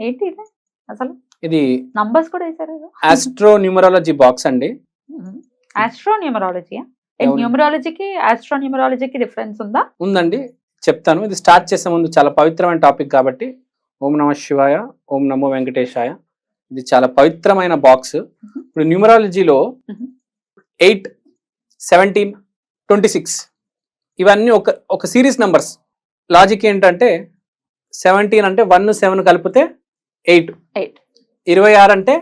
ఏంటి ఇది? అసలు ఇది నంబర్స్ కూడా ఏదో ఆస్ట్రో న్యూమరాలజీ బాక్స్ అండి. Astro numerology. న్యూమరాలజీకి ఆస్ట్రో న్యూమరాలజీకి డిఫరెన్స్ ఉందా? ఉందండి. చెప్తాను. ఇది స్టార్ట్ చేసే ముందు చాలా పవిత్రమైన టాపిక్ కాబట్టి ఓం నమ శివాయ ఓం నమో వెంకటేశాయ. ఇది చాలా పవిత్రమైన బాక్స్ ఇప్పుడు న్యూమరాలజీలో. ఎయిట్ సెవెంటీన్ ట్వంటీ సిక్స్ ఇవన్నీ ఒక ఒక సిరీస్ నంబర్స్ లాజిక్ ఏంటంటే సెవెంటీన్ అంటే వన్ సెవెన్ కలిపితే ఎయిట్. ఎయిట్. ఇరవై ఆరు అంటే.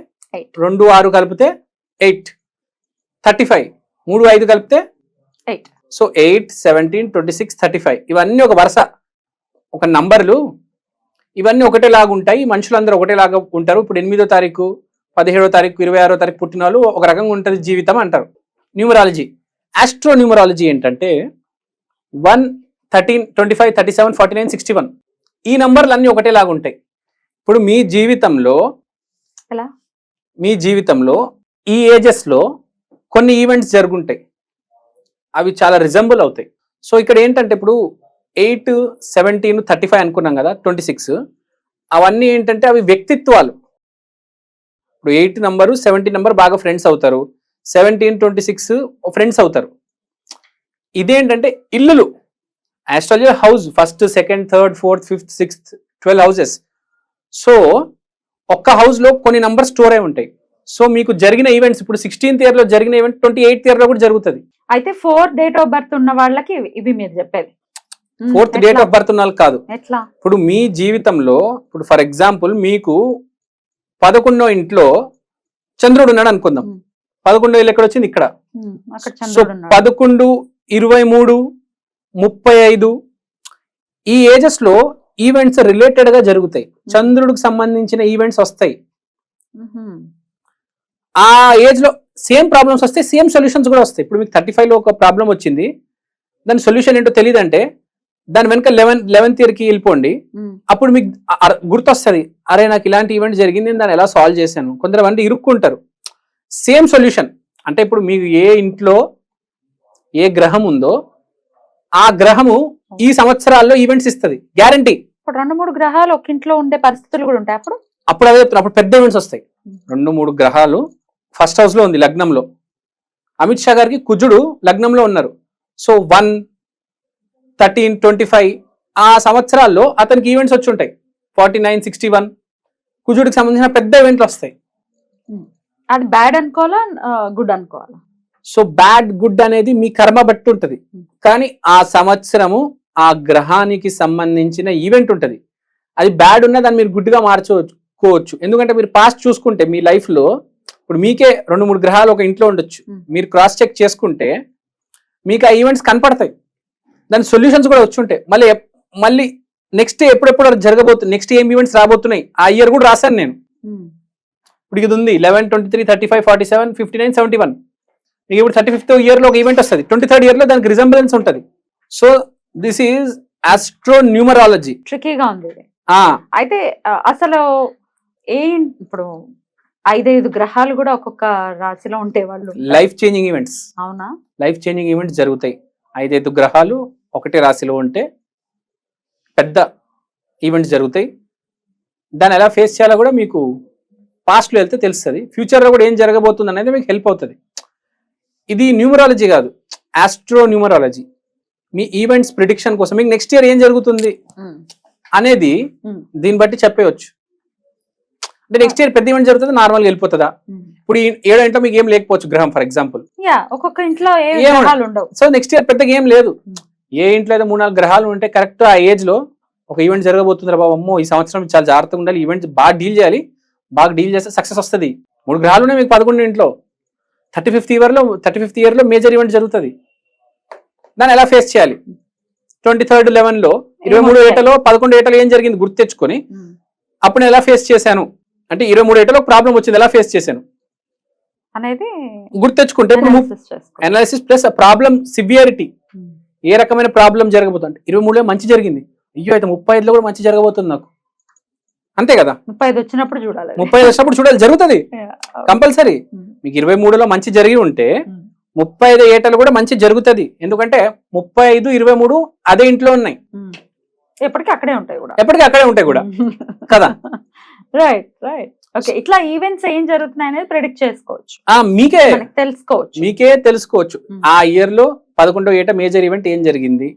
రెండు ఆరు కలిపితే ఎయిట్. Thirty five. మూడు ఐదు కలిపితే eight. So eight seventeen twenty six thirty five. ఇవన్నీ ఒక వరుస. ఒక నంబర్లు. ఇవన్నీ ఒకటేలాగా ఉంటాయి. మనుషులందరూ ఒకటేలాగా ఉంటారు. ఇప్పుడు ఎనిమిదో తారీఖు పదిహేడో తారీఖు ఇరవై ఆరో తారీఖు పుట్టిన వాళ్ళు ఒక రకంగా ఉంటుంది జీవితం అంటారు. న్యూమరాలజీ. ఆస్ట్రో న్యూమరాలజీ ఏంటంటే one thirteen twenty five thirty seven forty nine sixty one. ఈ నంబర్లు అన్నీ ఒకటేలాగా ఉంటాయి. ఇప్పుడు మీ జీవితంలో ఎలా? మీ జీవితంలో ఈ ఏజెస్లో కొన్ని ఈవెంట్స్ జరుగుంటాయి. అవి చాలా రిజంబుల్ అవుతాయి. సో ఇక్కడ ఏంటంటే ఇప్పుడు ఎయిట్ సెవెంటీన్ థర్టీ ఫైవ్ అనుకున్నాం కదా ట్వంటీ సిక్స్. అవన్నీ ఏంటంటే అవి వ్యక్తిత్వాలు. ఇప్పుడు ఎయిట్ నంబరు సెవెంటీన్ నంబర్ బాగా ఫ్రెండ్స్ అవుతారు. సెవెంటీన్ ట్వంటీ సిక్స్ ఫ్రెండ్స్ అవుతారు. ఇదేంటంటే ఇల్లులు. Astrology house first second third fourth fifth sixth twelve houses. So ఒక్క house లో కొన్ని నంబర్ స్టోర్ అయి ఉంటాయి. సో మీకు జరిగిన ఈవెంట్స్ ఇప్పుడు సిక్స్టీన్త్ ఇయర్లో జరిగిన ఈవెంట్ ట్వంటీ ఎయిత్ ఇయర్లో కూడా జరుగుతుంది. అయితే ఫోర్ డేట్ ఆఫ్ బర్త్ ఉన్న వాళ్ళకి ఇవి- మీరు చెప్పేది. ఫోర్త్? డేట్ ఆఫ్ బర్త్ ఉన్న కాదు. ఎట్లా? ఇప్పుడు మీ జీవితంలో ఇప్పుడు ఫర్ ఎగ్జాంపుల్ మీకు పదకొండో ఇంట్లో చంద్రుడు ఉన్నాడు అనుకుందాం. పదకొండో ఇల్లు ఎక్కడ వచ్చింది? ఇక్కడ. సో పదకొండు ఇరవై మూడు ముప్పై ఐదు ఈ ఏజెస్లో ఈవెంట్స్ రిలేటెడ్గా జరుగుతాయి. చంద్రుడికి సంబంధించిన ఈవెంట్స్ వస్తాయి. ఆ ఏజ్లో సేమ్ ప్రాబ్లమ్స్ వస్తాయి సేమ్ సొల్యూషన్స్ కూడా వస్తాయి. ఇప్పుడు మీకు థర్టీ ఫైవ్లో ఒక ప్రాబ్లం వచ్చింది. దాని సొల్యూషన్ ఏంటో తెలియదంటే దాని వెనక లెవెన్ లెవెన్త్ ఇయర్కి వెళ్ళిపోండి. మ్మ్. అప్పుడు మీకు గుర్తొస్తుంది. అరే నాకు ఇలాంటి ఈవెంట్ జరిగింది నేను దాన్ని ఎలా సాల్వ్ చేశాను? కొందరు ఇరుక్కుంటారు. సేమ్ సొల్యూషన్ అంటే ఇప్పుడు మీకు ఏ ఇంట్లో ఏ గ్రహం ఉందో ఆ గ్రహము ఈ సంవత్సరాల్లో ఈవెంట్స్ ఇస్తుంది. గ్యారంటీ ఇప్పుడు రెండు మూడు గ్రహాలు ఒక ఇంట్లో ఉండే పరిస్థితులు కూడా ఉంటాయి అప్పుడు? అప్పుడు అదే చెప్తున్నా, అప్పుడు పెద్ద ఈవెంట్స్ వస్తాయి. రెండు మూడు గ్రహాలు ఫస్ట్ హౌస్లో ఉంది లగ్నంలో. అమిత్ షా గారికి కుజుడు లగ్నంలో ఉన్నారు. So one thirteen twenty five ఆ సంవత్సరాల్లో అతనికి ఈవెంట్స్ వచ్చి ఉంటాయి. ఫార్టీ నైన్ సిక్స్టీ వన్ కుజుడికి సంబంధించిన పెద్ద ఈవెంట్లు వస్తాయి. అది బ్యాడ్ అనుకోవాలా గుడ్ అనుకోవాలా? సో బ్యాడ్ గుడ్ అనేది మీ కర్మ బట్టి ఉంటుంది. కానీ ఆ సంవత్సరము ఆ గ్రహానికి సంబంధించిన ఈవెంట్ ఉంటుంది. అది బ్యాడ్ ఉన్నా దాన్ని మీరు గుడ్గా మార్చుకోవచ్చు. ఎందుకంటే మీరు పాస్ట్ చూసుకుంటే మీ life లో ఇప్పుడు మీకే రెండు మూడు గ్రహాలు ఒక ఇంట్లో ఉండొచ్చు. మీరు క్రాస్ చెక్ చేసుకుంటే మీకు ఆ ఈవెంట్స్ కనపడతాయి. దాని సొల్యూషన్స్ కూడా వచ్చి ఉంటాయి. మళ్ళీ మళ్ళీ నెక్స్ట్ ఎప్పుడెప్పుడు జరగబోతుంది నెక్స్ట్ ఏం ఈవెంట్స్ రాబోతున్నాయి? ఆ ఇయర్ కూడా రాశాను నేను. ఇప్పుడు ఇది ఉంది. Eleven twenty three thirty five forty seven fifty nine seventy one మీకు ఇప్పుడు థర్టీ ఫిఫ్త్ ఇయర్లో ఒక ఈవెంట్ వస్తుంది. ట్వంటీ థర్డ్ ఇయర్లో దానికి రిజంబులెన్స్ ఉంటుంది. So this is astro numerology ట్రికీగా ఉంది అయితే అసలు ఏ ఇప్పుడు ఐదైదు గ్రహాలు కూడా ఒక్కొక్క రాశిలో ఉంటే వాళ్ళు. లైఫ్ చేంజింగ్ ఈవెంట్స్ అవునా? లైఫ్ చేంజింగ్ ఈవెంట్స్ జరుగుతాయి. ఐదైదు గ్రహాలు ఒకటే రాశిలో ఉంటే పెద్ద ఈవెంట్స్ జరుగుతాయి. దాన్ని ఎలా ఫేస్ చేయాలో కూడా మీకు పాస్ట్లో వెళ్తే తెలుస్తుంది. ఫ్యూచర్లో కూడా ఏం జరగబోతుంది అనేది మీకు హెల్ప్ అవుతుంది. ఇది న్యూమరాలజీ కాదు. ఆస్ట్రో న్యూమరాలజీ మీ ఈవెంట్స్ ప్రిడిక్షన్ కోసం మీకు నెక్స్ట్ ఇయర్ ఏం జరుగుతుంది? మ్మ్. అనేది మ్మ్. దీన్ని బట్టి చెప్పేయచ్చు. అంటే నెక్స్ట్ ఇయర్ పెద్ద ఈవెంట్ జరుగుతుంది? నార్మల్గా వెళ్ళిపోతుందా? మ్మ్. ఇప్పుడు ఏడో ఇంట్లో మీకు ఏం లేకపోవచ్చు గ్రహం ఫర్ ఎగ్జాంపుల్ ఒక్కొక్క ఇంట్లో సో నెక్స్ట్ ఇయర్ పెద్దగా ఏం లేదు. Hmm. ఏ ఇంట్లో అయితే మూడు నాలుగు గ్రహాలు ఉంటే కరెక్ట్ ఆ ఏజ్లో ఒక ఈవెంట్ జరగబోతుంది బాబు అమ్మో ఈ సంవత్సరం చాలా జాగ్రత్తగా ఉండాలి. ఈవెంట్ బాగా డీల్ చేయాలి. బాగా డీల్ చేస్తే సక్సెస్ వస్తుంది. మూడు గ్రహాలు ఉన్నాయి మీకు పదకొండు ఇంట్లో. థర్టీ ఫిఫ్త్ ఇయర్లో థర్టీ ఫిఫ్త్ ఇయర్లో మేజర్ ఈవెంట్ జరుగుతుంది. దాన్ని ఎలా ఫేస్ చేయాలి ట్వంటీ థర్డ్ లెవెన్లో ఇరవై మూడు? ఏటలో పదకొండు ఏటలో ఏం జరిగింది గుర్తు తెచ్చుకొని. అప్పుడు నేను ఎలా ఫేస్ చేశాను అంటే ఇరవై మూడు ఏటలో ప్రాబ్లం వచ్చింది ఎలా ఫేస్ చేశాను అనేది గుర్తు తెచ్చుకుంటే ఇప్పుడు. Analysis plus problem severity. ఏ రకమైన ప్రాబ్లం జరగబోతుంది ఇరవై మూడులో మంచి జరిగింది అయ్యో అయితే ముప్పై ఐదులో కూడా మంచి జరగబోతుంది నాకు అంతే కదా ముప్పై ఐదు వచ్చినప్పుడు చూడాలి. ముప్పై ఐదు వచ్చినప్పుడు చూడాలి జరుగుతుంది. కంపల్సరీ. మీకు ఇరవై మూడులో మంచి జరిగి ఉంటే. ముప్పై ఐదు ఏటలు కూడా మంచి జరుగుతుంది. ఎందుకంటే ముప్పై ఐదు ఇరవై మూడు అదే ఇంట్లో ఉన్నాయి. ఎప్పటికీ అక్కడే ఉంటాయి కూడా. ఎప్పటికీ అక్కడే ఉంటాయి కూడా. కదా? రైట్ రైట్ ఓకే ఇట్లా ఈవెంట్స్ ఏం జరుగుతున్నాయి అనేది ప్రెడిక్ట్ చేసుకోవచ్చు. ఆ మీకే తెలుసుకోవచ్చు. మీకే తెలుసుకోవచ్చు. ఆ ఇయర్లో పదకొండో ఏట మేజర్ ఈవెంట్ ఏం జరిగింది?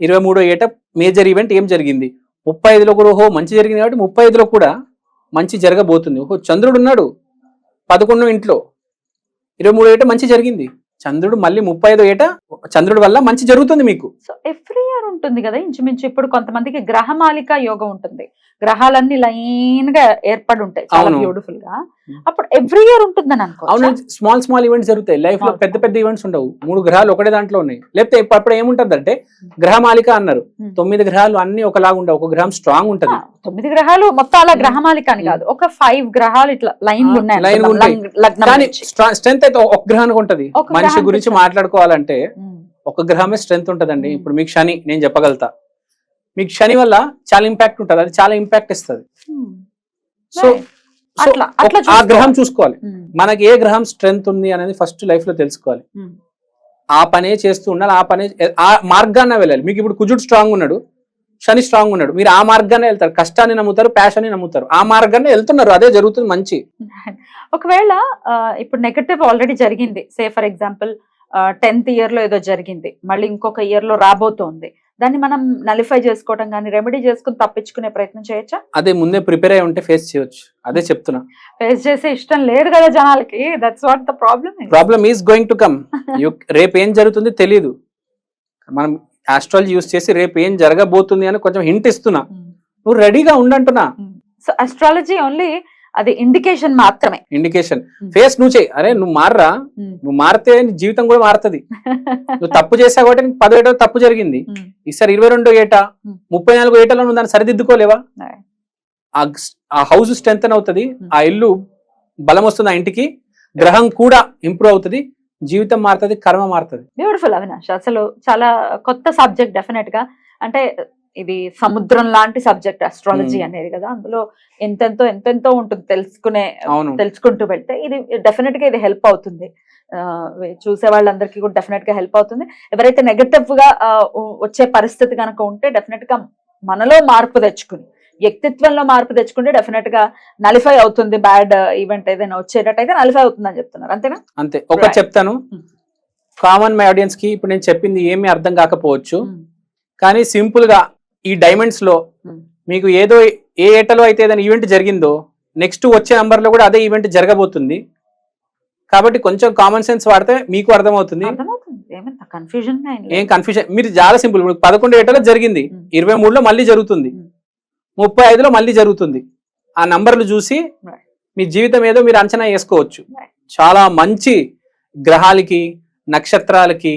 ఇరవై మూడో ఏట మేజర్ ఈవెంట్ ఏం జరిగింది? ముప్పై ఐదులో కూడా ఓహో మంచి జరిగింది కాబట్టి ముప్పై ఐదులో కూడా మంచి జరగబోతుంది. ఓహో చంద్రుడు ఉన్నాడు పదకొండో ఇంట్లో. ఇరవై మూడో ఏట మంచి జరిగింది. చంద్రుడు మళ్ళీ ముప్పై ఐదో ఏట చంద్రుడి వల్ల మంచి జరుగుతుంది మీకు. సో ఎవ్రీ ఇయర్ ఉంటుంది కదా ఇంచుమించు ఇప్పుడు కొంతమందికి గ్రహమాలిక యోగం ఉంటుంది. గ్రహాలన్నీ లైన్గా ఏర్పడి ఉంటాయి చాలా. బ్యూటిఫుల్గా. అప్పుడు ఎవ్రీ ఇయర్ ఉంటుందని అవును అనుకో స్మాల్ స్మాల్ ఈవెంట్స్ జరుగుతాయి లైఫ్లో పెద్ద. పెద్ద ఈవెంట్స్ ఉండవు మూడు గ్రహాలు ఒకటే దాంట్లో ఉన్నాయి లేకపోతే అప్పుడు ఏముంటది అంటే గ్రహమాలిక అన్నారు. తొమ్మిది గ్రహాలు అన్ని ఒకలాగా ఉండవు ఒక గ్రహం స్ట్రాంగ్ ఉంటది తొమ్మిది గ్రహాలు మొత్తం అలా. గ్రహమాలిక అని కాదు ఒక ఫైవ్ గ్రహాలు ఇట్లా లైన్ ఉన్నాయి. స్ట్రెంత్ అయితే ఒక గ్రహానికి ఉంటది మనిషి గురించి ఉంటుంది. మాట్లాడుకోవాలంటే. ఒక గ్రహమే స్ట్రెంత్ ఉంటదండి. ఇప్పుడు మీకు శని నేను చెప్పగలుగుతా మీకు శని వల్ల చాలా ఇంపాక్ట్ ఉంటది. అది చాలా ఇంపాక్ట్ ఇస్తుంది. సో ఆ గ్రహం చూసుకోవాలి. Hmm. మనకి ఏ గ్రహం స్ట్రెంత్ ఉంది అనేది ఫస్ట్ లైఫ్లో తెలుసుకోవాలి. Hmm. ఆ పనే చేస్తూ ఉండాలి ఆ పనే ఆ మార్గాన్ని వెళ్ళాలి. మీకు ఇప్పుడు కుజుడు స్ట్రాంగ్ ఉన్నాడు శని స్ట్రాంగ్ ఉన్నాడు. మీరు ఆ మార్గాన్ని వెళ్తారు. కష్టాన్ని నమ్ముతారు ప్యాషన్ నమ్ముతారు. ఆ మార్గాన్ని వెళ్తున్నారు. అదే జరుగుతుంది మంచి. ఒకవేళ ఇప్పుడు నెగటివ్ ఆల్రెడీ జరిగింది. సే ఫర్ ఎగ్జాంపుల్ టెన్త్ ఇయర్లో ఏదో జరిగింది. మళ్ళీ ఇంకొక ఇయర్లో రాబోతోంది. దాన్ని మనం నలిఫై చేసుకోవడం కానీ రెమెడీ చేసుకుని తప్పించుకునే ప్రయత్నం చేయొచ్చా? అదే ముందే ప్రిపేర్ అయి ఉంటే ఫేస్ చేయొచ్చు. అదే చెప్తున్నా. ఫేస్ చేసే ఇష్టం లేదు కదా జనాలకి. That's what the problem problem is going to come రేపు ఏం జరుగుతుంది తెలియదు మనం ఆస్ట్రాలజీ యూస్ చేసి రేపు ఏం జరగబోతుంది అని కొంచెం హింట్ ఇస్తున్నా. నువ్వు రెడీగా ఉండంటున్నా. సో అస్ట్రాలజీ ఓన్లీ అది ఇండికేషన్ మాత్రమే. Indication Hmm. ఫేస్ నువ్వు చేయి అరే నువ్వు మారరా? నువ్వు మారితే నీ జీవితం కూడా మారుతుంది. నువ్వు తప్పు చేసావు కాబట్టి నీకు పదో ఏటో తప్పు జరిగింది. ఈసారి ఇరవై రెండో ఏట Hmm. ముప్పై నాలుగో ఏటలో నువ్వు దాన్ని సరిదిద్దుకోలేవా. ఆ హౌస్ స్ట్రెంత్ అవుతుంది. Hmm. ఆ ఇల్లు బలం వస్తుంది ఆ ఇంటికి. గ్రహం కూడా ఇంప్రూవ్ అవుతుంది. జీవితం మారుతుంది కర్మ మారుతుంది. బ్యూటిఫుల్ అవినాష్. అసలు చాలా కొత్త సబ్జెక్ట్ డెఫినెట్గా. అంటే ఇది సముద్రం లాంటి సబ్జెక్ట్ అస్ట్రాలజీ. అనేది కదా. అందులో ఎంతెంతో ఎంతెంతో ఉంటుంది తెలుసుకునే తెలుసుకుంటూ వెళ్తే ఇది డెఫినెట్గా ఇది హెల్ప్ అవుతుంది. చూసే వాళ్ళందరికీ కూడా డెఫినెట్గా హెల్ప్ అవుతుంది. ఎవరైతే నెగటివ్గా వచ్చే పరిస్థితి కనుక ఉంటే డెఫినెట్గా మనలో మార్పు తెచ్చుకుని వ్యక్తిత్వంలో మార్పు తెచ్చుకుంటే డెఫినెట్గా నలిఫై అవుతుంది. బ్యాడ్ ఈవెంట్ ఏదైనా వచ్చేటట్టయితే నలిఫై అవుతుంది అని చెప్తున్నారు. అంతేనా? అంతే. ఒకటి Right. చెప్తాను. కామన్ మై ఆడియన్స్కి ఇప్పుడు నేను చెప్పింది ఏమీ అర్థం కాకపోవచ్చు. కానీ సింపుల్గా ఈ డైమండ్స్లో Hmm. మీకు ఏదో ఏ ఏటలో అయితే ఏదైనా ఈవెంట్ జరిగిందో నెక్స్ట్ వచ్చే నంబర్లో కూడా అదే ఈవెంట్ జరగబోతుంది. కాబట్టి కొంచెం కామన్ సెన్స్ వాడితే మీకు అర్థమవుతుంది. ఏం కన్ఫ్యూజన్ మీరు చాలా సింపుల్ పదకొండు ఏటలో జరిగింది. Hmm. ఇరవై మూడులో మళ్ళీ జరుగుతుంది. Hmm. ముప్పై ఐదులో మళ్ళీ జరుగుతుంది. ఆ నంబర్లు చూసి. మీ జీవితం ఏదో మీరు అంచనా వేసుకోవచ్చు. చాలా మంచి గ్రహాలకి నక్షత్రాలకి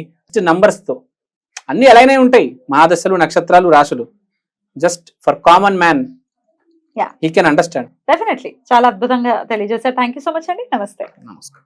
numbers తో. అన్ని ఎలాగనే ఉంటాయి. మహాదశలు నక్షత్రాలు రాశులు. Just for common man Yeah. He can understand. Definitely. చాలా అద్భుతంగా తెలియజేశారు. థ్యాంక్ యూ సో మచ్ అండి. నమస్తే. నమస్కారం.